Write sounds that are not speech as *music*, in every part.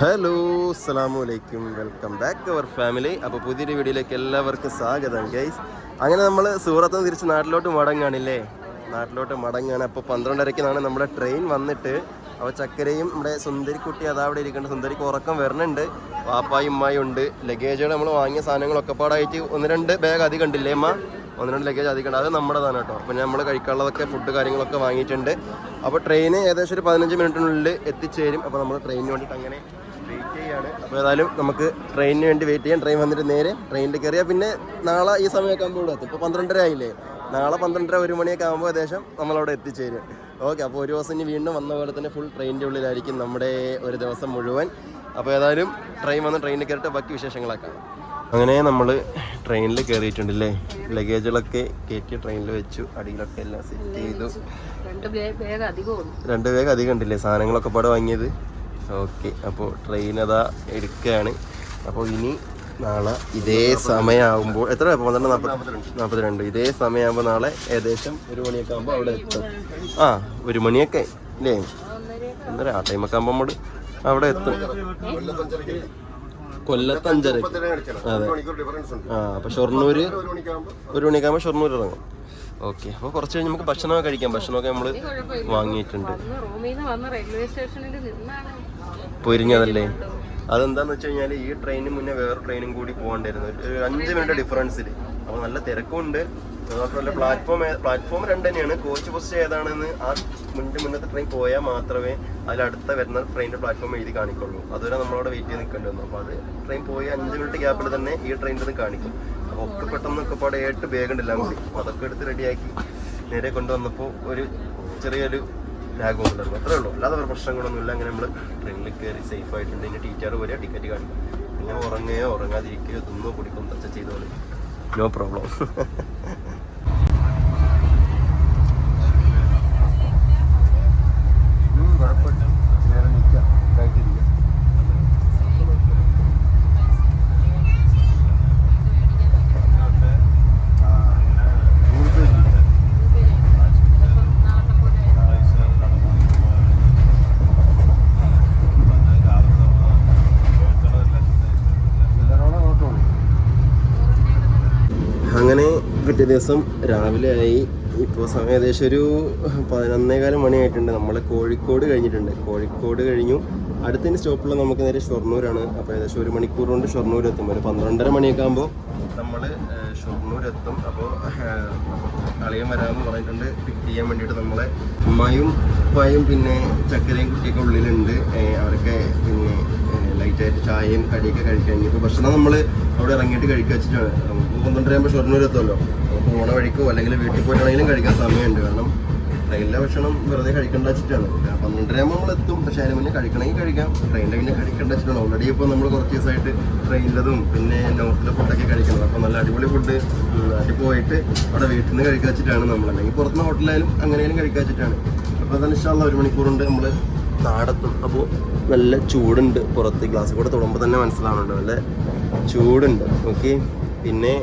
Hello അസ്സാം വലൈക്കും welcome back അവർ family. അപ്പോൾ പുതിയൊരു വീഡിയോയിലേക്ക് എല്ലാവർക്കും സ്വാഗതം ഗൈസ്. അങ്ങനെ നമ്മൾ സൂറത്ത് നിന്ന് തിരിച്ച് നാട്ടിലോട്ട് മടങ്ങാണില്ലേ? നാട്ടിലോട്ട് മടങ്ങാണ്. അപ്പോൾ പന്ത്രണ്ടരയ്ക്കാണ് നമ്മുടെ ട്രെയിൻ വന്നിട്ട്. അപ്പോൾ ചക്കരയും നമ്മുടെ സുന്ദരിക്കുട്ടി അതാ അവിടെ ഇരിക്കുന്നുണ്ട്. സുന്ദരിക്ക് ഉറക്കം വരുന്നുണ്ട്. വാപ്പായും ഉമ്മായും ഉണ്ട്. ലഗേജുകൾ നമ്മൾ വാങ്ങിയ സാധനങ്ങളൊക്കെ പാടായിട്ട് ഒന്ന് രണ്ട് ബാഗ് അധികം ഉണ്ടില്ലേ അമ്മ ഒന്ന് രണ്ട് ലഗേജ് അധികം അത് നമ്മുടേതാണ് കേട്ടോ. അപ്പോൾ നമ്മൾ കഴിക്കാനുള്ളതൊക്കെ ഫുഡ് കാര്യങ്ങളൊക്കെ വാങ്ങിയിട്ടുണ്ട്. അപ്പോൾ ട്രെയിന് ഏകദേശം ഒരു പതിനഞ്ച് മിനിറ്റിനുള്ളിൽ എത്തിച്ചേരും. അപ്പോൾ നമ്മൾ ട്രെയിനിന് വേണ്ടിയിട്ട് അങ്ങനെ അപ്പോൾ ഏതായാലും നമുക്ക് ട്രെയിനിന് വേണ്ടി വെയിറ്റ് ചെയ്യാം. ട്രെയിൻ വന്നിട്ട് നേരെ ട്രെയിനിൽ കയറിയാൽ പിന്നെ നാളെ ഈ സമയമൊക്കെ ആകുമ്പോൾ ഇവിടെ എത്തും. ഇപ്പോൾ പന്ത്രണ്ടര ആയില്ലേ? നാളെ പന്ത്രണ്ടര ഒരു മണിയൊക്കെ ആകുമ്പോൾ ഏകദേശം നമ്മളവിടെ എത്തിച്ചേരും. ഓക്കെ അപ്പോൾ ഒരു ദിവസം ഇനി വീണ്ടും വന്ന പോലെ തന്നെ ഫുൾ ട്രെയിനിന്റെ ഉള്ളിലായിരിക്കും നമ്മുടെ ഒരു ദിവസം മുഴുവൻ. അപ്പോൾ ഏതായാലും ട്രെയിൻ വന്ന് ട്രെയിനിൽ കയറിയിട്ട് ബാക്കി വിശേഷങ്ങളൊക്കെ. അങ്ങനെ നമ്മൾ ട്രെയിനിൽ കയറിയിട്ടുണ്ടല്ലേ? ലഗേജുകളൊക്കെ കയറ്റി ട്രെയിനിൽ വെച്ചു. അടിയിലൊക്കെ എല്ലാം സെറ്റ് ചെയ്തു. രണ്ട് ബാഗ് അധികമാണ് രണ്ട് വേഗം അധികം ഉണ്ടല്ലേ? സാധനങ്ങളൊക്കെ പാടെ വാങ്ങിയത്. ഓക്കെ അപ്പോൾ ട്രെയിൻ അതാ എടുക്കുകയാണ് അപ്പോൾ ഇനി നാളെ ഇതേ സമയമാകുമ്പോൾ എത്ര? പന്ത്രണ്ട് നാൽപ്പത്തി നാൽപ്പത്തിരണ്ട് ഇതേ സമയമാകുമ്പോൾ നാളെ ഏകദേശം ഒരു മണിയൊക്കെ ആകുമ്പോൾ അവിടെ എത്തും. ആ ഒരു മണിയൊക്കെ അല്ലേ ഒന്നര ആ ടൈമൊക്കെ ആകുമ്പോൾ നമ്മൾ അവിടെ എത്തും. കൊല്ലത്ത് അഞ്ചര അതെ. ആ അപ്പൊ ഷൊർണൂര് ഒരു മണിക്കാകുമ്പോൾ ഷൊർണൂർ ഇറങ്ങും. ഓക്കെ അപ്പോൾ കുറച്ച് കഴിഞ്ഞ് നമുക്ക് ഭക്ഷണമൊക്കെ കഴിക്കാം. ഭക്ഷണമൊക്കെ നമ്മൾ വാങ്ങിയിട്ടുണ്ട്. റൂമിൽ നിന്ന് വന്ന് റെയിൽവേ സ്റ്റേഷനിൽ നിന്നാണ് പൊരിഞ്ഞതല്ലേ? അതെന്താന്ന് വെച്ച് കഴിഞ്ഞാൽ ഈ ട്രെയിനിന് മുന്നേ വേറെ ട്രെയിനും കൂടി പോകണ്ടായിരുന്നു ഒരു അഞ്ച് മിനിറ്റ് ഡിഫറൻസിൽ അപ്പോൾ നല്ല തിരക്കുണ്ട്. അതുപോലെ പ്ലാറ്റ്ഫോം പ്ലാറ്റ്ഫോം രണ്ട് തന്നെയാണ്. കോച്ച് ബസ് ഏതാണെന്ന് ആ മുന്നിട്ട് മുന്നത്തെ ട്രെയിൻ പോയാൽ മാത്രമേ അതിലടുത്ത വരുന്ന ട്രെയിനിന്റെ പ്ലാറ്റ്ഫോം എഴുതി കാണിക്കുള്ളൂ. അതുവരെ നമ്മളവിടെ വെയിറ്റ് ചെയ്ത് നിൽക്കേണ്ടി വന്നു. അപ്പോൾ അത് ട്രെയിൻ പോയി അഞ്ച് മിനിറ്റ് ഗ്യാപ്പിൽ തന്നെ ഈ ട്രെയിനിൽ നിന്ന് കാണിക്കും. അപ്പോൾ ഒക്കെ പെട്ടെന്ന് ഒക്കെ പാടെ ഏട്ട് ബാഗ് ഉണ്ടല്ലോ അതൊക്കെ എടുത്ത് റെഡിയാക്കി നേരെ കൊണ്ടുവന്നപ്പോൾ ഒരു ചെറിയൊരു ലാഗും ഉണ്ടായിരുന്നു അത്രേ ഉള്ളൂ. അല്ലാതെ വേറെ പ്രശ്നങ്ങളൊന്നുമില്ല അങ്ങനെ നമ്മൾ ട്രെയിനിൽ കയറി സേഫ് ആയിട്ടുണ്ട് ഇനി ടീച്ചർ വരിക ടിക്കറ്റ് കാണിക്കും പിന്നെ ഉറങ്ങുകയോ ഉറങ്ങാതിരിക്കുകയോ തിന്നോ കുടിക്കോ ടച്ച് ചെയ്തോളി നോ പ്രോബ്ലം അങ്ങനെ പിറ്റേ ദിവസം രാവിലെ ആയി. ഇപ്പോൾ സമയം ഏകദേശം ഒരു പതിനൊന്നേകാലം മണിയായിട്ടുണ്ട്. നമ്മൾ കോഴിക്കോട് കഴിഞ്ഞിട്ടുണ്ട്. കോഴിക്കോട് കഴിഞ്ഞു. അടുത്തതിന് സ്റ്റോപ്പുള്ള നമുക്ക് നേരെ ഷൊർണൂരാണ്. അപ്പോൾ ഏകദേശം ഒരു മണിക്കൂർ കൊണ്ട് ഷൊർണൂർ എത്തും ഒരു പന്ത്രണ്ടര മണിയൊക്കെ ആകുമ്പോൾ നമ്മൾ ഷൊർണൂർ എത്തും അപ്പോൾ കളിയും വരാമെന്ന് പറഞ്ഞിട്ടുണ്ട്. പിക്ക് ചെയ്യാൻ വേണ്ടിയിട്ട് നമ്മളെ ഉമ്മായും ഉപ്പായും പിന്നെ ചക്കരയും കുട്ടിയൊക്കെ ഉള്ളിലുണ്ട്. അവരൊക്കെ പിന്നെ ലൈറ്റായിട്ട് ചായയും കടിയൊക്കെ കഴിക്കാൻ. ഇപ്പോൾ ഭക്ഷണം നമ്മൾ അവിടെ ഇറങ്ങിയിട്ട് കഴിക്കുക വെച്ചിട്ടാണ് നമുക്ക് പന്ത്രണ്ടര ആകുമ്പോൾ ഷൊർണൂർ എത്തുമല്ലോ പോണ വഴിക്കോ അല്ലെങ്കിൽ വീട്ടിൽ പോയിട്ടാണെങ്കിലും കഴിക്കാൻ സമയമുണ്ട്. കാരണം ട്രെയിനിലെ ഭക്ഷണം വെറുതെ കഴിക്കേണ്ട വെച്ചിട്ടാണ്. പന്ത്രണ്ടര ആകുമ്പോൾ നമ്മൾ എത്തും. പക്ഷേ അതിന് മുന്നേ കഴിക്കണമെങ്കിൽ കഴിക്കാം. ട്രെയിനിന്റെ പിന്നെ കഴിക്കേണ്ട വെച്ചിട്ടാണ്. ഓൾറെഡി ഇപ്പോൾ നമ്മൾ കുറച്ച് ദിവസമായിട്ട് ട്രെയിനിലതും പിന്നെ നോർത്തിലെ ഫുഡൊക്കെ കഴിക്കുന്നത്. അപ്പോൾ നല്ല അടിപൊളി ഫുഡ് നാട്ടിൽ പോയിട്ട് അവിടെ വീട്ടിൽ നിന്ന് കഴിക്കാൻ വെച്ചിട്ടാണ് നമ്മൾ അല്ലെങ്കിൽ പുറത്തുനിന്ന് ഹോട്ടലായാലും അങ്ങനെയാലും കഴിക്കാൻ വെച്ചിട്ടാണ്. അപ്പോൾ തന്നെ ഇഷ്ടമുള്ള ഒരു മണിക്കൂറുണ്ട് നമ്മൾ നാടെത്തും. അപ്പോൾ നല്ല ചൂടുണ്ട്. പുറത്ത് ഗ്ലാസ് കൂടെ തൊടുമ്പോൾ തന്നെ മനസ്സിലാവുന്നുണ്ട്. നല്ല ചൂടുണ്ട്. ഓക്കെ? പിന്നെ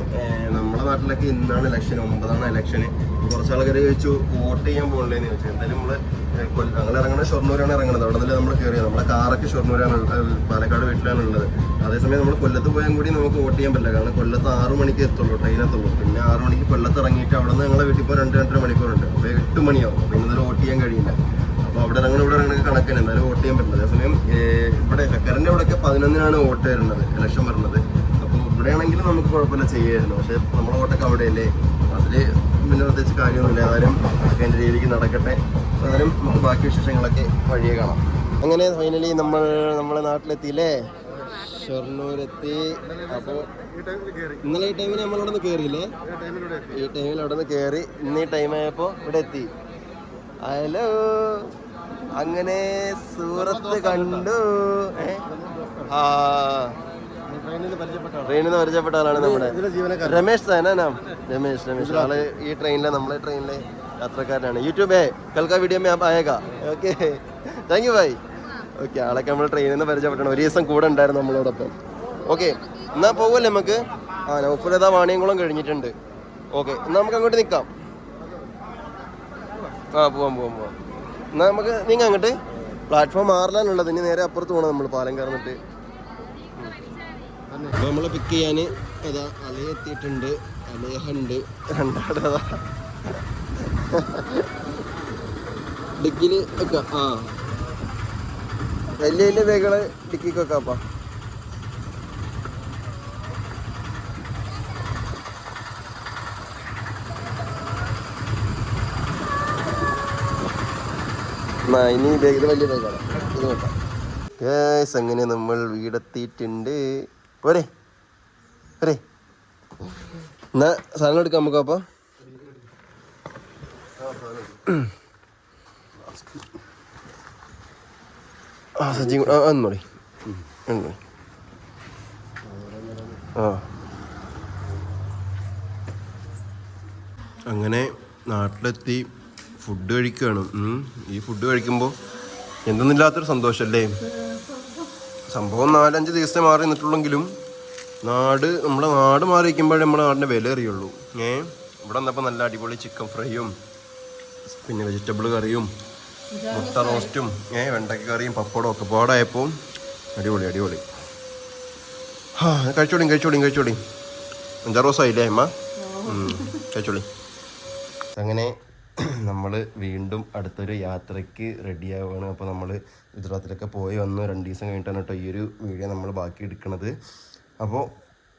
നാട്ടിലൊക്കെ ഇന്നാണ് ഇലക്ഷൻ ഒമ്പതാണ് ഇലക്ഷന് കുറച്ച് ആൾക്കാർ ചോദിച്ചു വോട്ട് ചെയ്യാൻ പോകണില്ലേന്ന് ചോദിച്ചു. എന്തായാലും നമ്മൾ ഞങ്ങൾ ഇറങ്ങണ ഷൊർണൂരാണ് ഇറങ്ങുന്നത് അവിടെ നിന്ന് നമ്മൾ കയറിയത് നമ്മളെ കാറൊക്കെ ഷൊർണൂരാണ് പാലക്കാട് വീട്ടിലാണ് ഉള്ളത്. അതേസമയം നമ്മൾ കൊല്ലത്ത് പോയാൽ കൂടി നമുക്ക് വോട്ട് ചെയ്യാൻ പറ്റില്ല. കാരണം കൊല്ലത്ത് ആറു മണിക്ക് എത്തുള്ളൂ ട്രെയിൻ എത്തുള്ളൂ. പിന്നെ ആറു മണിക്ക് കൊല്ലത്ത് ഇറങ്ങിയിട്ട് അവിടെ നിന്ന് ഞങ്ങളെ വീട്ടിൽ പോയി രണ്ട് രണ്ടര മണിക്കൂറുണ്ട്. അപ്പോൾ എട്ട് മണിയാവും. അപ്പോൾ ഇന്നലെ വോട്ട് ചെയ്യാൻ കഴിയില്ല. അപ്പോൾ അവിടെ ഇറങ്ങണ ഇവിടെ ഇറങ്ങണ കണക്കാണ് എന്തായാലും വോട്ട് ചെയ്യാൻ പറ്റില്ല. അതേസമയം ഇവിടെ ചക്കരന്റെ അവിടെയൊക്കെ പതിനൊന്നിനാണ് വോട്ട് വരുന്നത് ഇലക്ഷൻ വരുന്നത്. ഇവിടെയാണെങ്കിലും നമുക്ക് കുഴപ്പമില്ല ചെയ്യായിരുന്നു. പക്ഷെ നമ്മുടെ ഓട്ടൊക്കെ അവിടെയല്ലേ. അതിൽ പിന്നെ പ്രത്യേകിച്ച് കാര്യമൊന്നുമില്ല. ഏതായാലും ഒക്കെ എന്റെ രീതിക്ക് നടക്കട്ടെ. ഏതായാലും നമുക്ക് ബാക്കി വിശേഷങ്ങളൊക്കെ വഴിയെ കാണാം. അങ്ങനെ ഫൈനലി നമ്മൾ നമ്മളെ നാട്ടിലെത്തിയില്ലേ? ഷൊർണൂരെത്തി. അപ്പോൾ ഇന്നലെ ഈ ടൈമിൽ നമ്മളവിടെ നിന്ന് കയറിയില്ലേ ഈ ടൈമിൽ അവിടെ നിന്ന് കയറി ഇന്ന് ഈ ടൈം ആയപ്പോൾ ഇവിടെ എത്തി. ഹലോ. അങ്ങനെ സൂറത്ത് കണ്ടു? ആ. ട്രെയിനിൽ നിന്ന് പരിചയപ്പെട്ട ആളാണ് നമ്മുടെ രമേശ് താനാ നാം? രമേശ് രമേശ്. ആൾ ഈ ട്രെയിനിലെ നമ്മളെ ട്രെയിനിലെ യാത്രക്കാരനാണ്. യൂട്യൂബേ കൽക്ക വീഡിയോ മേ ആയേക okay thank you bye okay ആളൊക്കെ നമ്മൾ ട്രെയിനിൽ നിന്ന് പരിചയപ്പെട്ടാണ്. ഒരു ദിവസം കൂടെ ഉണ്ടായിരുന്നു നമ്മളോടൊപ്പം. ഓക്കെ എന്നാൽ പോകുമല്ലേ നമുക്ക്? ആ നൗഫലത വാണിയംകുളം കഴിഞ്ഞിട്ടുണ്ട്. ഓക്കെ എന്നാൽ നമുക്ക് അങ്ങോട്ട് നിൽക്കാം ആ പോവാം പോവാം പോവാം. എന്നാൽ നമുക്ക് നീങ്ങാം അങ്ങോട്ട്. പ്ലാറ്റ്ഫോം മാറിലാണുള്ളത്. ഇനി നേരെ അപ്പുറത്ത് പോകണം നമ്മൾ പാലം കയറുന്നിട്ട്. അപ്പോൾ നമ്മളെ പിക്ക് ചെയ്യാൻ അതാ അലി എത്തിയിട്ടുണ്ട്. അലേഹ ഉണ്ട് രണ്ടാട് അതാ ഒക്കെ ആ. വലിയ വലിയ ബാഗുകൾ ഡിക്കിക്ക് വെക്കാപ്പാ. എന്നാ ഇനി ബാഗ് ഇത് വലിയ ബാഗാണ് ഇത് നോക്കാം അങ്ങനെ നമ്മൾ വീടെത്തിയിട്ടുണ്ട്. പോരെ. പോരെ. എന്നാ സാധനം എടുക്കാം നമുക്ക് അപ്പൊ. ആ സജ്ജി ആ എന്നോടി എന്നോളി ആ. അങ്ങനെ നാട്ടിലെത്തി ഫുഡ് കഴിക്കുകയാണ്. ഈ ഫുഡ് കഴിക്കുമ്പോൾ എന്തെന്നില്ലാത്തൊരു സന്തോഷമല്ലേ സംഭവം നാലഞ്ച് ദിവസത്തെ മാറി നിന്നിട്ടുള്ളെങ്കിലും നാട് നമ്മുടെ നാട് മാറി വയ്ക്കുമ്പോഴേ നമ്മുടെ നാടിന്റെ വില അറിയുള്ളൂ. ഏ? ഇവിടെ വന്നപ്പോൾ നല്ല അടിപൊളി ചിക്കൻ ഫ്രൈയും പിന്നെ വെജിറ്റബിൾ കറിയും മുട്ട റോസ്റ്റും ഏ വെണ്ടയ്ക്ക കറിയും പപ്പടവും ഒക്കെ പാടായപ്പോൾ അടിപൊളി അടിപൊളി. ആ കഴിച്ചോളിയും കഴിച്ചോളിയും കഴിച്ചോളിയും അഞ്ചാറ് ദിവസമായില്ലേ അമ്മ? കഴിച്ചോളി. അങ്ങനെ നമ്മൾ വീണ്ടും അടുത്തൊരു യാത്രയ്ക്ക് റെഡിയാവുകയാണ് അപ്പോൾ നമ്മൾ ഗുജറാത്തിലൊക്കെ പോയി വന്ന് രണ്ട് ദിവസം കഴിഞ്ഞിട്ടാണ് കേട്ടോ ഈ ഒരു വീഡിയോ നമ്മൾ ബാക്കി എടുക്കുന്നത് അപ്പോൾ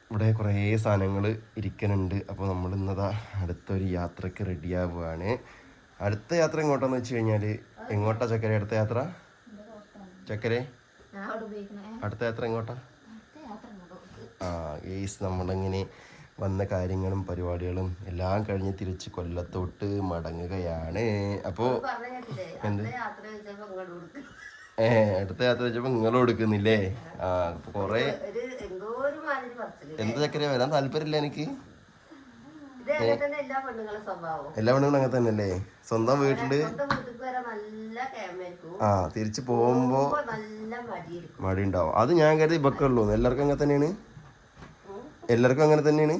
ഇവിടെ കുറേ സാധനങ്ങൾ ഇരിക്കുന്നുണ്ട് അപ്പോൾ നമ്മൾ ഇന്നതാ അടുത്തൊരു യാത്രയ്ക്ക് റെഡിയാവുകയാണ് അടുത്ത യാത്ര എങ്ങോട്ടാന്ന് വെച്ച് കഴിഞ്ഞാൽ എങ്ങോട്ടാ ചക്കര? അടുത്ത യാത്ര? ചക്കരെ? അടുത്ത യാത്ര എങ്ങോട്ടാ? ആ ഏസ് നമ്മളിങ്ങനെ വന്ന കാര്യങ്ങളും പരിപാടികളും എല്ലാം കഴിഞ്ഞ് തിരിച്ച് കൊല്ലത്തോട്ട് മടങ്ങുകയാണ്. അപ്പോൾ എന്ത്? ഏ അടുത്ത യാത്ര വെച്ചപ്പോൾ നിങ്ങൾ കൊടുക്കുന്നില്ലേ? ആ കൊറേ എന്ത് ചക്കര? വരാൻ താല്പര്യമില്ല എനിക്ക്. എല്ലാ പെണ്ണുങ്ങളെ അങ്ങനെ തന്നെയല്ലേ? സ്വന്തം വീട്ടിൽ ആ തിരിച്ചു പോകുമ്പോ മടി ഉണ്ടാവും അത് ഞാൻ കരുതി ഇപ്പൊക്കെ എല്ലാവർക്കും അങ്ങനെ തന്നെയാണ്. എല്ലാവർക്കും അങ്ങനെ തന്നെയാണ്.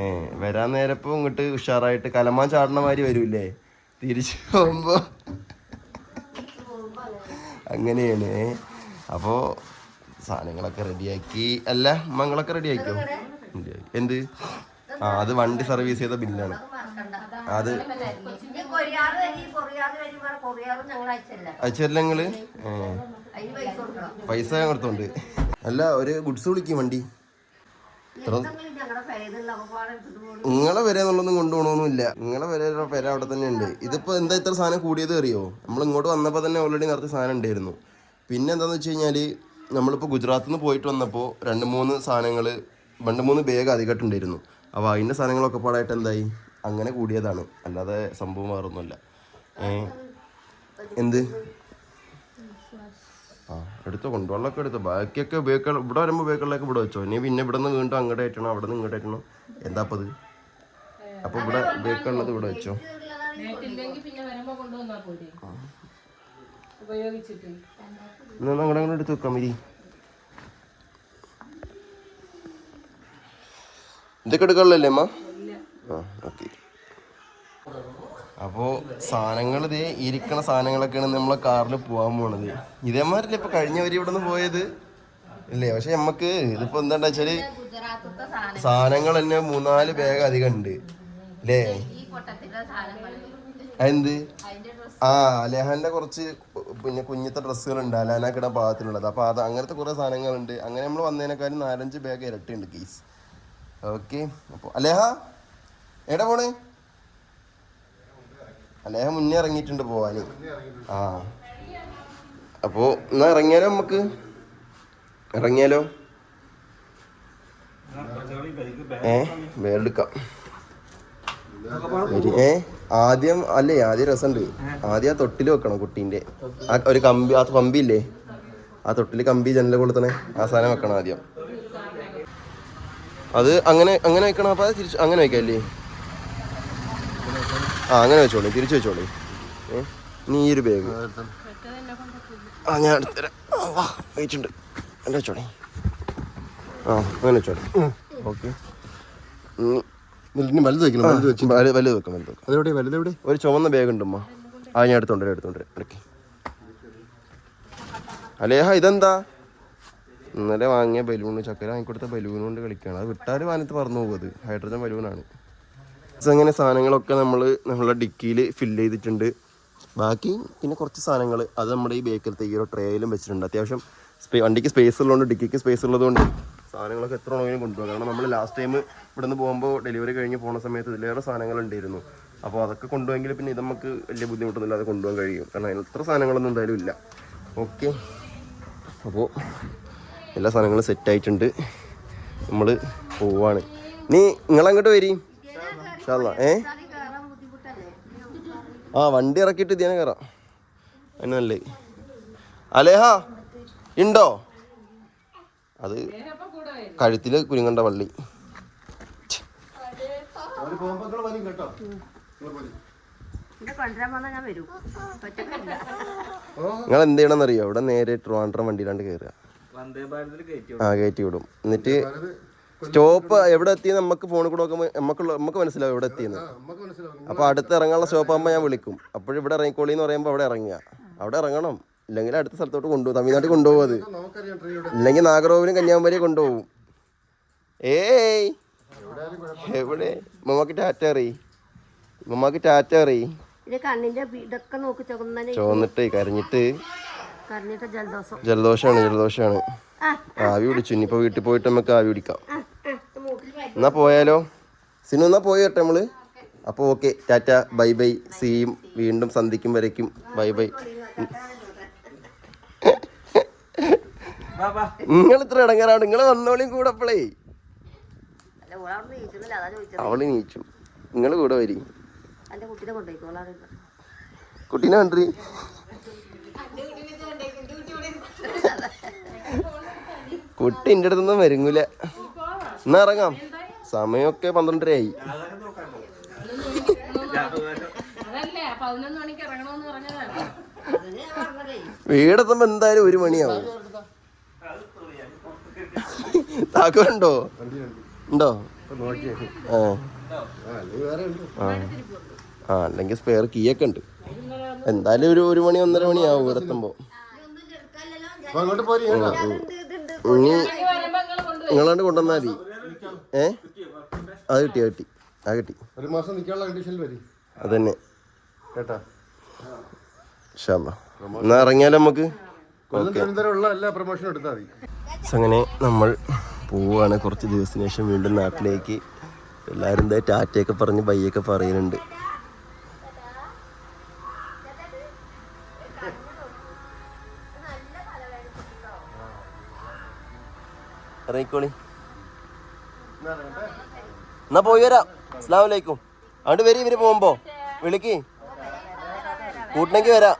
ഏ വരാൻ നേരപ്പോ ഇങ്ങോട്ട് ഉഷാറായിട്ട് കലമാൻ ചാടണ മാതിരി വരൂല്ലേ? തിരിച്ചു പോകുമ്പോ. അങ്ങനെയാണ് അപ്പോൾ അപ്പോ സാധനങ്ങളൊക്കെ റെഡിയാക്കി. അല്ല മങ്ങളൊക്കെ റെഡിയാക്കിയോ റെഡിയാക്കി. എന്ത്? ആ അത് വണ്ടി സർവീസ് ചെയ്ത ബില്ലാണ്. അത് അയച്ചല്ല നിങ്ങൾ? പൈസ കൊടുത്തോണ്ട് അല്ല ഒരു ഗുഡ്സ് വിളിക്കും വണ്ടി. നിങ്ങളെ വരെ എന്നുള്ളതൊന്നും കൊണ്ടുപോകണമൊന്നുമില്ല. നിങ്ങളെ വരെ പേര അവിടെ തന്നെ ഉണ്ട്. ഇതിപ്പോ എന്താ ഇത്ര സാധനം കൂടിയത് അറിയോ? നമ്മൾ ഇങ്ങോട്ട് വന്നപ്പോൾ തന്നെ ഓൾറെഡി നിറച്ച് സാധനം ഉണ്ടായിരുന്നു. പിന്നെ എന്താന്ന് വെച്ച് കഴിഞ്ഞാൽ നമ്മളിപ്പോൾ ഗുജറാത്തിൽ നിന്ന് പോയിട്ട് വന്നപ്പോൾ രണ്ട് മൂന്ന് സാധനങ്ങൾ രണ്ട് മൂന്ന് ബാഗ് അധികമായിട്ടുണ്ടായിരുന്നു. അപ്പോൾ അതിന്റെ സാധനങ്ങളൊക്കെ പാടായിട്ട് എന്തായി? അങ്ങനെ കൂടിയതാണ്. അല്ലാതെ സംഭവം മാറൊന്നുമല്ല എന്ത്? ആ എടുത്തോ കൊണ്ടുവള്ളൊക്കെ എടുത്ത്. ബാക്കിയൊക്കെ ഉപയോഗിക്കാൻ ഇവിടെ വരുമ്പോൾ ഉപയോഗിക്കാനുള്ളതൊക്കെ ഇവിടെ വെച്ചോ. ഇനി പിന്നെ ഇവിടെ നിന്ന് വീണ്ടും അങ്ങോട്ട് ഏറ്റണം അവിടെ നിന്ന് ഇങ്ങോട്ട് ഏറ്റണം എന്താ അപ്പത് അപ്പൊ ഇവിടെ ഉപയോഗിക്കാനുള്ളത് ഇവിടെ വെച്ചോ. അങ്ങോട്ട് അങ്ങോട്ട് എടുത്ത് വെക്കാം മതി ഇതൊക്കെ എടുക്കാനുള്ളല്ലേ അമ്മ ആ ഓക്കെ അപ്പോൾ സാധനങ്ങൾ ഇതേ ഇരിക്കണ സാധനങ്ങളൊക്കെയാണ് നമ്മളെ കാറിൽ പോകാൻ പോണത്. ഇതേമാരില്ല ഇപ്പൊ കഴിഞ്ഞ വരി ഇവിടെ നിന്ന് പോയത്? ഇല്ലേ? പക്ഷെ നമുക്ക് ഇതിപ്പോ എന്താണ്ടാ വെച്ചാൽ സാധനങ്ങൾ തന്നെ മൂന്നാൽ ബാഗ് അധികം ഉണ്ട്. അല്ലേ എന്ത് ആ അലേഹാന്റെ കുറച്ച് പിന്നെ കുഞ്ഞത്തെ ഡ്രസ്സുകൾ ഉണ്ട് അലാനക്കിടാൻ പാകത്തിനുള്ളത്. അപ്പൊ അത് അങ്ങനത്തെ കുറെ സാധനങ്ങളുണ്ട്. അങ്ങനെ നമ്മൾ വന്നതിനേക്കാളും നാലഞ്ച് ബാഗ് ഇരട്ടിയുണ്ട് കേസ് ഓക്കെ അപ്പോൾ അലേഹ എവിടെ പോണേ? അലേഹ മുന്നേ ഇറങ്ങിയിട്ടുണ്ട് പോവാന്. ആ. അപ്പോ എന്നാ ഇറങ്ങിയാലോ നമുക്ക് ഇറങ്ങിയാലോ? ഏ വേറെടുക്കാം. ഏ ആദ്യം അല്ലേ ആദ്യം രസമുണ്ട് ആദ്യം ആ തൊട്ടിൽ വെക്കണം കുട്ടീന്റെ. ആ ഒരു കമ്പി ആ കമ്പി ഇല്ലേ ആ തൊട്ടിൽ കമ്പി ജനല കൊളുത്തണേ ആ സാധനം വെക്കണം ആദ്യം. അത് അങ്ങനെ അങ്ങനെ വെക്കണം അപ്പൊ അത് തിരിച്ച് അങ്ങനെ വെക്കല്ലേ? ആ അങ്ങനെ വെച്ചോളി തിരിച്ചു വെച്ചോളി. നീ ഈ ഒരു ബാഗ് ആ ഞാൻ എടുത്തുതരാം. വെയിറ്റുണ്ട്. എന്റെ വെച്ചോളി. ആ അങ്ങനെ വെച്ചോളി. ഓക്കെ. വലുത് വെക്കണം വലുത് വെച്ച് വലുത് വലുത് വെക്കാം വലുത് വെക്കാം. അതെവിടെ വലുത് എവിടെ? ഒരു ചുവന്ന ബാഗ് ഉണ്ട് ഉമ്മ ആ ഞാൻ എടുത്തോണ്ട് എടുത്തോണ്ട്. ഇടയ്ക്ക് അലേഹ ഇതെന്താ? ഇന്നലെ വാങ്ങിയ ബലൂൺ ചക്കര വാങ്ങിക്കൊടുത്ത ബലൂൺ കൊണ്ട് കളിക്കുകയാണ് അത് വിട്ടാൽ വാനത്ത് പറന്നു പോകും അത്. ഹൈഡ്രജൻ ബലൂണാണ്. അങ്ങനെ സാധനങ്ങളൊക്കെ നമ്മൾ നമ്മളെ ഡിക്കിയിൽ ഫില്ല് ചെയ്തിട്ടുണ്ട്. ബാക്കി പിന്നെ കുറച്ച് സാധനങ്ങൾ അത് നമ്മുടെ ഈ ബേക്കറിത്തെ ഈ ഒരു ട്രേയിലും വെച്ചിട്ടുണ്ട്. അത്യാവശ്യം സ്പേ വണ്ടിക്ക് സ്പേസ് ഉള്ളതുകൊണ്ട് ഡിക്കിക്ക് സ്പേസ് ഉള്ളതുകൊണ്ട് സാധനങ്ങളൊക്കെ എത്ര വേണമെങ്കിലും കൊണ്ടുപോകാം. കാരണം നമ്മൾ ലാസ്റ്റ് ടൈം ഇവിടെ നിന്ന് പോകുമ്പോൾ ഡെലിവറി കഴിഞ്ഞ് പോകുന്ന സമയത്ത് ഇതിലേറെ സാധനങ്ങൾ ഉണ്ടായിരുന്നു. അപ്പോൾ അതൊക്കെ കൊണ്ടുപോയെങ്കിൽ പിന്നെ ഇത് നമുക്ക് വലിയ ബുദ്ധിമുട്ടൊന്നുമില്ലാതെ കൊണ്ടുപോകാൻ കഴിയും. കാരണം അതിന് ഇത്ര സാധനങ്ങളൊന്നും എന്തായാലും ഇല്ല. ഓക്കെ അപ്പോൾ എല്ലാ സാധനങ്ങളും സെറ്റായിട്ടുണ്ട് നമ്മൾ പോവാണ്. നീ നിങ്ങളങ്ങോട്ട് വരി. ഏ? ആ വണ്ടി ഇറക്കിയിട്ട് ഇതിനെ കയറാം അതിനല്ലേ അലേഹ ഉണ്ടോ അത് കഴുത്തിൽ കുരുങ്ങണ്ട വള്ളി ഒറ്റക്കില്ല നിങ്ങൾ എന്ത് ചെയ്യണമെന്നറിയോ ഇവിടെ നേരെ ട്രിവാൻഡ്രം വണ്ടിയിലാണ്ട് കയറുക ആ കയറ്റി വിടും. എന്നിട്ട് സ്റ്റോപ്പ് എവിടെ എത്തി നമുക്ക് ഫോണിൽ കൂടെ നോക്കുമ്പോൾ നമുക്ക് നമുക്ക് മനസ്സിലാവും എവിടെ എത്തിയെന്ന്. അപ്പൊ അടുത്ത് ഇറങ്ങാനുള്ള സ്റ്റോപ്പ് ആകുമ്പോൾ ഞാൻ വിളിക്കും. അപ്പോഴും ഇവിടെ ഇറങ്ങിക്കോളി എന്ന് പറയുമ്പോൾ അവിടെ ഇറങ്ങുക. അവിടെ ഇറങ്ങണം. ഇല്ലെങ്കിൽ അടുത്ത സ്ഥലത്തോട്ട് കൊണ്ടുപോകും. തമിഴ്നാട്ടിൽ കൊണ്ടുപോകും അത്. ഇല്ലെങ്കിൽ നാഗറോവിലും കന്യാകുമാരിയെ കൊണ്ടുപോകും. ഏയ്! എവിടെ? മമ്മക്ക് ടാറ്റ അറി മമ്മക്ക് ടാറ്റ അറി ചോന്നിട്ട് കരഞ്ഞിട്ട്. ജലദോഷമാണ് ജലദോഷമാണ് ആവി പിടിച്ചു. ഇനിയിപ്പോ വീട്ടിൽ പോയിട്ട് നമുക്ക് ആവി പിടിക്കാം. എന്നാ പോയാലോ? സിനു എന്നാ പോയി കേട്ടോ നമ്മൾ? അപ്പോൾ ഓക്കെ ടാറ്റ ബൈ ബൈ സീയും വീണ്ടും സന്ധിക്കും വരയ്ക്കും. Bye bye. നിങ്ങൾ ഇത്ര ഇടങ്ങാറാണ് നിങ്ങൾ വന്നോളിയും കൂടെ അപ്പളേ. അവൾ നീച്ചു. നിങ്ങൾ കൂടെ വരി. കുട്ടീനെ കണ്ടി. കുട്ടി എന്റെ അടുത്തൊന്നും വരുങ്ങൂല. എന്നാ ഇറങ്ങാം. സമയമൊക്കെ പന്ത്രണ്ടരയായി. വീടെത്തുമ്പോ എന്തായാലും ഒരു മണിയാവും. താക്കോലുണ്ടോ ഉണ്ടോ? ആ. അല്ലെങ്കിൽ സ്പെയർ കീ ഒക്കെ ഉണ്ട്. എന്തായാലും ഒരു ഒരു മണി ഒന്നര മണിയാവും ഇവിടെ എത്തുമ്പോ ഇനി നിങ്ങളാണ്ട് കൊണ്ടുവന്നാൽ മതി. ഏ? അത് കിട്ടി അത് കിട്ടി അത് കിട്ടി. ഒരു മാസം നിൽക്കാനുള്ള കണ്ടീഷനിൽ വരി. അതന്നെ. കേട്ടാ. എന്നാ ഇറങ്ങിയാലും നമുക്ക് അങ്ങനെ നമ്മൾ പോവാണ്. കുറച്ച് ദിവസത്തിന് ശേഷം വീണ്ടും നാട്ടിലേക്ക്. എല്ലാവരും എന്താ ടാറ്റയൊക്കെ പറഞ്ഞ് ബയ്യൊക്കെ പറയുന്നുണ്ട്. ഇറങ്ങിക്കോളി. എന്നാ പോയി വരാം. അസ്ലാം വലൈക്കും അങ്ങോട്ട് വരി ഇവർ പോകുമ്പോ. വിളിക്ക്. കൂട്ടണെങ്കി വരാം.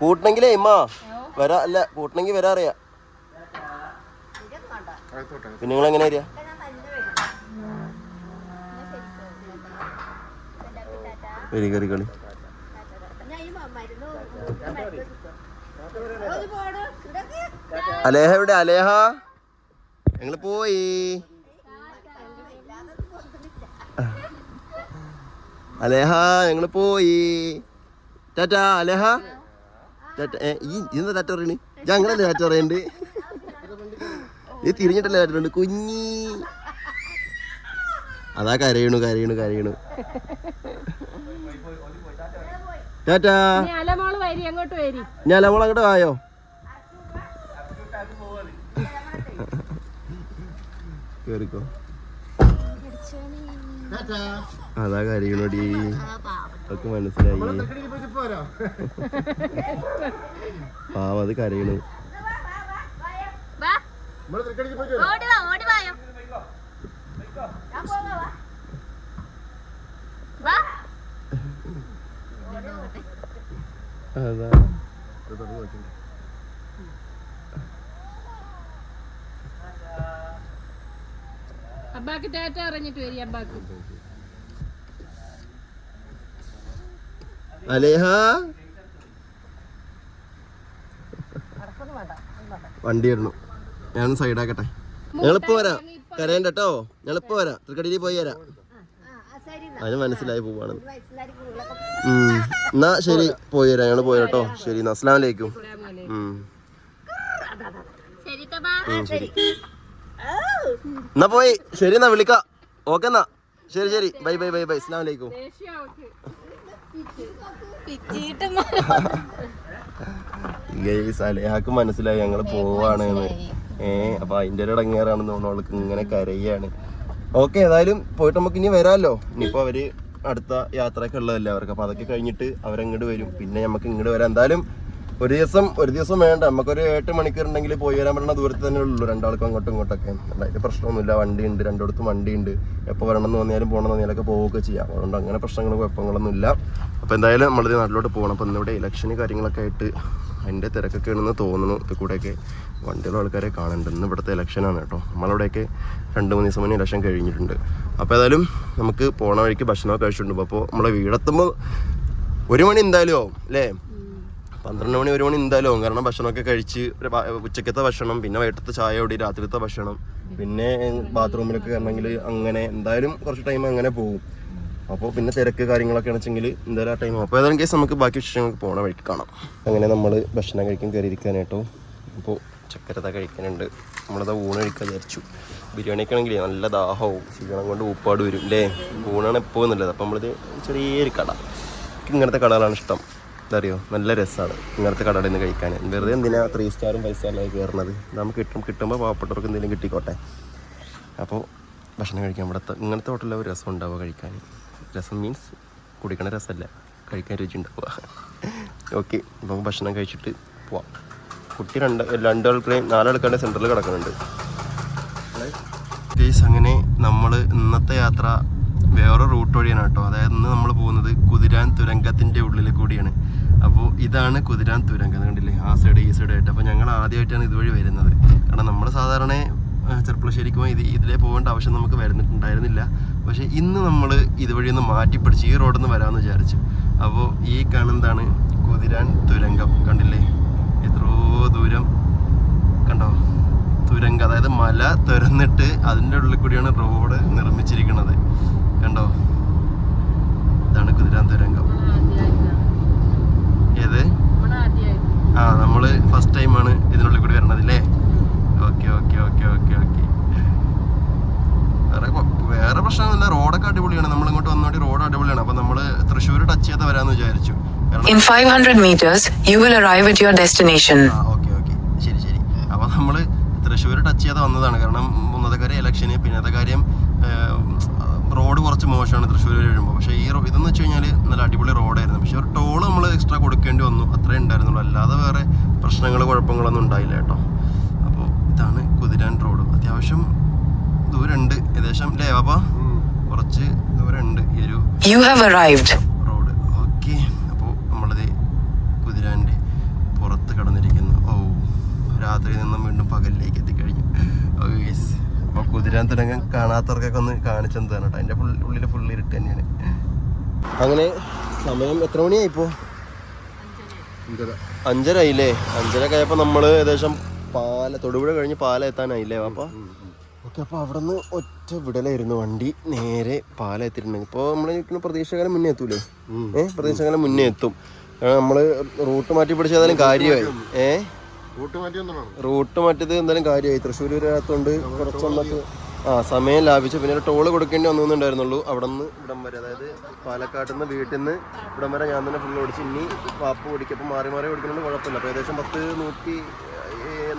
കൂട്ടണെങ്കിലേ ഇമ്മ വരാ അല്ല കൂട്ടണെങ്കി വരാ അറിയാ. പിന്നെ നിങ്ങൾ എങ്ങനെ വരിക? വരി കറി കളി. അലേഹ എവിടെ? അലേഹ? ഞങ്ങൾ പോയി. അലേഹ ഞങ്ങൾ പോയി. ടാറ്റ അലേഹ. ടാറ്റ ഈ ഇന്ന് ടാറ്റ പറയണ്? ഞങ്ങളല്ലേ ടാറ്റ പറയണ്ട്? ഇത് തിരിഞ്ഞിട്ടല്ലേ ടാറ്റ കുഞ്ഞി. അതാ കരയണു കരയണു കരയണു. ടാറ്റാ. ഞാൻ അങ്ങോട്ട് ആയോ കേറിക്കോ. അതാ കാര്യങ്ങളോടി. ഒക്കെ മനസ്സിലായി. പാവത് പാവം അത് കരയണു. നമ്മൾ തൃക്കടിക്ക് പോയിട്ട് വരാം. ഓടി വാ ഓടി വായോ വാ അതാ അബ്ബാക്ക് ടാറ്റ അറിഞ്ഞിട്ട് വരി അബ്ബാക്ക് അലേഹ? വണ്ടി ഇടണം ഞാൻ സൈഡാക്കട്ടെ ഞങ്ങളിപ്പോ വരാം. കരയണ്ട കേട്ടോ ഞങ്ങളിപ്പോ വരാം. തൃക്കടിയിൽ പോയി വരാം. അതിന് മനസ്സിലായി പോവാണ്. എന്നാ ശരി പോയി വരാം. ഞങ്ങൾ പോയി കേട്ടോ ശരി എന്നാ. അസ്ലാം വലൈക്കും ഉം. ഉം, ശരി. എന്നാ പോയി. ശരി എന്നാ വിളിക്ക. ഓക്കെ എന്നാ. ശരി ശരി. ബൈ ബൈ ബൈ ബൈ അസ്ലാം വലൈക്കും മനസ്സിലായി. ഞങ്ങൾ പോവാണ് ഏ അപ്പൊ അതിന്റെ ഒരു ഇടങ്ങേറാണെന്ന് തോന്നുന്നു. അവൾക്ക് ഇങ്ങനെ കരയാണ്. ഓക്കെ ഏതായാലും പോയിട്ട് നമുക്ക് ഇനി വരാമല്ലോ ഇനിയിപ്പോ അവർ അടുത്ത യാത്രയൊക്കെ ഉള്ളതല്ലേ അവർക്ക്. അപ്പൊ അതൊക്കെ കഴിഞ്ഞിട്ട് അവരങ്ങോട്ട് വരും. പിന്നെ നമുക്ക് ഇങ്ങോട്ട് വരാം. എന്തായാലും ഒരു ദിവസം ഒരു ദിവസം വേണ്ട. നമുക്കൊരു എട്ട് മണിക്കൂർ ഉണ്ടെങ്കിൽ പോയി വരാൻ പറ്റുന്ന ദൂരത്ത് തന്നെ ഉള്ളൂ. രണ്ടാൾക്കും അങ്ങോട്ടും ഇങ്ങോട്ടൊക്കെ. അതിന്റെ പ്രശ്നമൊന്നുമില്ല. വണ്ടി ഉണ്ട് രണ്ടിടത്തും വണ്ടി ഉണ്ട് എപ്പോൾ വരണം എന്ന് തോന്നിയാലും പോകണം തോന്നിയാലൊക്കെ പോവുകയൊക്കെ ചെയ്യാം. അതുകൊണ്ട് അങ്ങനെ പ്രശ്നങ്ങളും കുഴപ്പങ്ങളൊന്നും ഇല്ല അപ്പോൾ എന്തായാലും നമ്മളിത് നാട്ടിലോട്ട് പോകണം. അപ്പോൾ ഇന്നിവിടെ ഇലക്ഷന് കാര്യങ്ങളൊക്കെ ആയിട്ട് അതിന്റെ തിരക്കൊക്കെ ആണെന്ന് തോന്നുന്നു. ഇത് കൂടെയൊക്കെ വണ്ടിയുള്ള ആൾക്കാരെ കാണുന്നുണ്ട്. ഇന്ന് ഇവിടുത്തെ ഇലക്ഷനാണ് കേട്ടോ. നമ്മളവിടെയൊക്കെ രണ്ട് മൂന്ന് ദിവസം മുന്നേ ഇലക്ഷൻ കഴിഞ്ഞിട്ടുണ്ട്. അപ്പോൾ ഏതായാലും നമുക്ക് പോണ വഴിക്ക് ഭക്ഷണമൊക്കെ കഴിച്ചിട്ടുണ്ട് അപ്പോൾ നമ്മളെ വീടെത്തുമ്പോൾ ഒരു മണി എന്തായാലും ആവും അല്ലേ? പന്ത്രണ്ട് മണി ഒരു മണി എന്തായാലും കാരണം ഭക്ഷണമൊക്കെ കഴിച്ച് ഉച്ചക്കത്തെ ഭക്ഷണം പിന്നെ വൈകിട്ടത്തെ ചായ കൂടി രാത്രിത്തെ ഭക്ഷണം പിന്നെ ബാത്റൂമിലൊക്കെ കയറണമെങ്കിൽ അങ്ങനെ എന്തായാലും കുറച്ച് ടൈം അങ്ങനെ പോകും. അപ്പോൾ പിന്നെ തിരക്ക് കാര്യങ്ങളൊക്കെ വെച്ചെങ്കിൽ എന്തായാലും ആ ടൈം അപ്പോൾ ഏതായാലും കേസ് നമുക്ക് ബാക്കി വിശേഷങ്ങൾക്ക് പോണ വഴിക്ക് കാണാം. അങ്ങനെ നമ്മൾ ഭക്ഷണം കഴിക്കാൻ കയറിയിരിക്കാനായിട്ടോ അപ്പോൾ ചക്കരത കഴിക്കാനുണ്ട്. നമ്മളത് ഊണ് കഴിക്കാൻ വിചാരിച്ചു. ബിരിയാണിയൊക്കെ ആണെങ്കിൽ നല്ല ദാഹവും ക്ഷീണം കൊണ്ട് ഊപ്പാട് വരും അല്ലേ ഊണാണ് എപ്പോഴും നല്ലത് അപ്പോൾ നമ്മളിത് ചെറിയൊരു കട. ഇങ്ങനത്തെ കടകളാണ് ഇഷ്ടം. ഇതറിയോ നല്ല രസമാണ് ഇങ്ങനത്തെ കടകളിൽ നിന്ന് കഴിക്കാൻ. വെറുതെ എന്തിനാ ത്രീ സ്റ്റാറും ഫൈവ് സ്റ്റാറിലായി കയറുന്നത് നമുക്ക് കിട്ടും കിട്ടുമ്പോൾ പാവപ്പെട്ടവർക്ക് എന്തെങ്കിലും കിട്ടിക്കോട്ടെ. അപ്പോൾ ഭക്ഷണം കഴിക്കാൻ ഇവിടുത്തെ ഇങ്ങനത്തെ ഹോട്ടലിൽ ഒരു രസം ഉണ്ടാവുക കഴിക്കാൻ. രസം മീൻസ് കുടിക്കണ രസമല്ല. കഴിക്കാൻ രുചി ഉണ്ടാവുക. *laughs* ഓക്കെ നമുക്ക് ഭക്ഷണം കഴിച്ചിട്ട് പോവാം. കുട്ടി രണ്ട് രണ്ടാൾക്കാരെയും നാലാൾക്കാരുടെ സെന്ററിൽ കിടക്കുന്നുണ്ട്. ഗൈസ് അങ്ങനെ നമ്മൾ ഇന്നത്തെ യാത്ര വേറെ റൂട്ട് വഴിയാണ് കേട്ടോ. അതായത് ഇന്ന് നമ്മൾ പോകുന്നത് കുതിരാൻ തുരങ്കത്തിന്റെ ഉള്ളിൽ കൂടിയാണ്. അപ്പോൾ ഇതാണ് കുതിരാൻ തുരങ്കം കണ്ടില്ലേ? ആ സൈഡ് ഈ സൈഡ് ആയിട്ട്. അപ്പോൾ ഞങ്ങൾ ആദ്യമായിട്ടാണ് ഇതുവഴി വരുന്നത്. കാരണം നമ്മൾ സാധാരണ ചെറുപ്പളശ്ശേരിക്ക് പോയി ഇത് ഇതിലേ പോകേണ്ട ആവശ്യം നമുക്ക് വരുന്നിട്ടുണ്ടായിരുന്നില്ല. പക്ഷേ ഇന്ന് നമ്മൾ ഇതുവഴി ഒന്ന് മാറ്റി പിടിച്ച് ഈ റോഡിൽ നിന്ന് വരാമെന്ന് വിചാരിച്ചു. അപ്പോൾ ഈ കാണുന്നതാണ് കുതിരാൻ തുരങ്കം. കണ്ടില്ലേ? എത്രയോ ദൂരം. കണ്ടോ? തുരങ്കം. അതായത് മല തുരന്നിട്ട് അതിന്റെ ഉള്ളിൽ കൂടിയാണ് റോഡ് നിർമ്മിച്ചിരിക്കുന്നത്. കണ്ടോ? ഇതാണ് കുതിരാൻ തുരങ്കം. ഏത് ആ നമ്മൾ ഫസ്റ്റ് ടൈമാണ് ഇതിനുള്ളിൽ കൂടി വരണത് അല്ലേ okay okay okay okay okay വേറെ വേറെ പ്രശ്നമൊന്നുമില്ല റോഡൊക്കെ അടിപൊളിയാണ്. നമ്മൾ ഇങ്ങോട്ട് വന്നോടി റോഡ് അടിപൊളിയാണ്. അപ്പൊ നമ്മൾ തൃശ്ശൂർ ടച്ച് ചെയ്ത് വരാന്ന് വിചാരിച്ചു. In 500 meters, you will arrive at your destination. Okay okay ശരി ശരി. അപ്പോൾ നമ്മൾ തൃശ്ശൂർ ടച്ച് ചെയ്ത് വന്നതാണ്. കാരണം ഒന്നത്തെ കാര്യം ഇലക്ഷന് പിന്നത്തെ കാര്യം റോഡ് കുറച്ച് മോശമാണ് തൃശ്ശൂർ വരുമ്പോൾ പക്ഷേ ഈ റോ- ഇതെന്ന് വെച്ച് കഴിഞ്ഞാൽ നല്ല അടിപൊളി റോഡായിരുന്നു. പക്ഷേ ഒരു ടോൾ നമ്മൾ എക്സ്ട്രാ കൊടുക്കേണ്ടി വന്നു. അത്രേ ഉണ്ടായിരുന്നുള്ളൂ. അല്ലാതെ വേറെ പ്രശ്നങ്ങൾ കുഴപ്പങ്ങളൊന്നും ഉണ്ടായില്ല കേട്ടോ. അപ്പോൾ ഇതാണ് കുതിരാൻ റോഡ്. അത്യാവശ്യം ദൂരമുണ്ട് ഏകദേശം അല്ലേ ബാബാ കുറച്ച് ദൂരമുണ്ട് ഈ ഒരു. റോഡ്. ഓക്കെ. അപ്പോൾ നമ്മളത് കുതിരാന്റെ പുറത്ത് കടന്നിരിക്കുന്നു. ഓ രാത്രി നിന്നും വീണ്ടും പകലിലേക്ക് യെസ് അപ്പോൾ കുതിരാൻ തുടങ്ങാൻ കാണാത്തവർക്കൊക്കെ ഒന്ന് കാണിച്ചെന്ന് തന്നെട്ടോ കേട്ടോ. അതിന്റെ ഉള്ളിൽ ഫുൾ ഇരുട്ട് തന്നെയാണ്. അങ്ങനെ സമയം എത്ര മണിയായി ഇപ്പോൾ അഞ്ചര. ആയില്ലേ അഞ്ചര കഴിയപ്പോൾ നമ്മൾ ഏകദേശം പാല തൊടുപുഴ കഴിഞ്ഞ് പാല എത്താനായില്ലേ അപ്പൊ ഓക്കെ അപ്പോൾ അവിടെ നിന്ന് ഒറ്റ വിടലായിരുന്നു വണ്ടി. നേരെ പാല എത്തിയിട്ടുണ്ടെങ്കിൽ. ഇപ്പോൾ നമ്മൾ നിൽക്കുന്ന പ്രതീക്ഷകാലം മുന്നേ എത്തൂലേ? ഏഹ് പ്രതീക്ഷകാലം മുന്നേ എത്തും. നമ്മൾ നമ്മൾ റൂട്ട് മാറ്റി പിടിച്ചാലും കാര്യമായി. ഏഹ് റൂട്ട് മാറ്റിയത് മറ്റേത് എന്തായാലും കാര്യമായി. തൃശ്ശൂർ വരാത്തോണ്ട് കുറച്ചൊന്നൊക്കെ ആ സമയം ലാഭിച്ചു. പിന്നെ ഒരു ടോൾ കൊടുക്കേണ്ടി വന്നുണ്ടായിരുന്നുള്ളൂ അവിടെ നിന്ന് ഇവിടം വരെ. അതായത് പാലക്കാട്ടിൽ നിന്ന് വീട്ടിൽ നിന്ന് ഇവിടം വരെ ഞാൻ തന്നെ ഫുള്ള് ഓടിച്ച്. ഇനി പാപ്പ് ഓടിക്കപ്പോൾ മാറി മാറി ഓടിക്കുന്നതുകൊണ്ട് കുഴപ്പമില്ല. അപ്പോൾ ഏകദേശം പത്ത് നൂറ്റി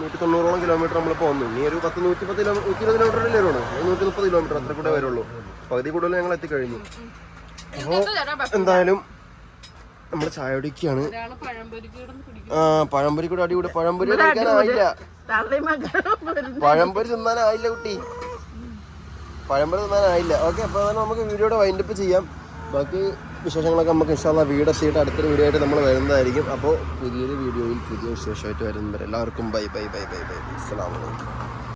നൂറ്റി തൊണ്ണൂറോളം കിലോമീറ്റർ നമ്മൾ പോകുന്നു ഇനി ഒരു പത്ത് നൂറ്റി പത്ത് കിലോമീറ്റർ നൂറ്റി ഇരുപത് കിലോമീറ്റർ വരുള്ളൂ? നൂറ്റി മുപ്പത് കിലോമീറ്റർ അത്ര കൂടെ വരുള്ളൂ. പകുതി കൂടുതൽ ഞങ്ങൾ എത്തിക്കഴിഞ്ഞു അപ്പോൾ എന്തായാലും നമ്മൾ ചായ കുടിക്കുകയാണ് ആ പഴംപൊരി കൂടെ അടികൂടെ പഴംപൊരി കഴിക്കാനായില്ല പഴംപൊരി തിന്നാനായില്ല കുട്ടി. പഴംപൊരി തിന്നാനായില്ല. ഓക്കെ അപ്പോൾ അതാണ് നമുക്ക് വീഡിയോയുടെ വൈൻഡപ്പ് ചെയ്യാം. ബാക്കി വിശേഷങ്ങളൊക്കെ നമുക്ക് ഇഷ്ടമുള്ള വീടെത്തിയിട്ട് അടുത്തൊരു വീഡിയോ ആയിട്ട് നമ്മൾ വരുന്നതായിരിക്കും. അപ്പോൾ പുതിയൊരു വീഡിയോയിൽ പുതിയ വിശേഷമായിട്ട് വരുന്നവരെ എല്ലാവർക്കും bye bye bye bye bye. അസ്സലാമു അലൈക്കും.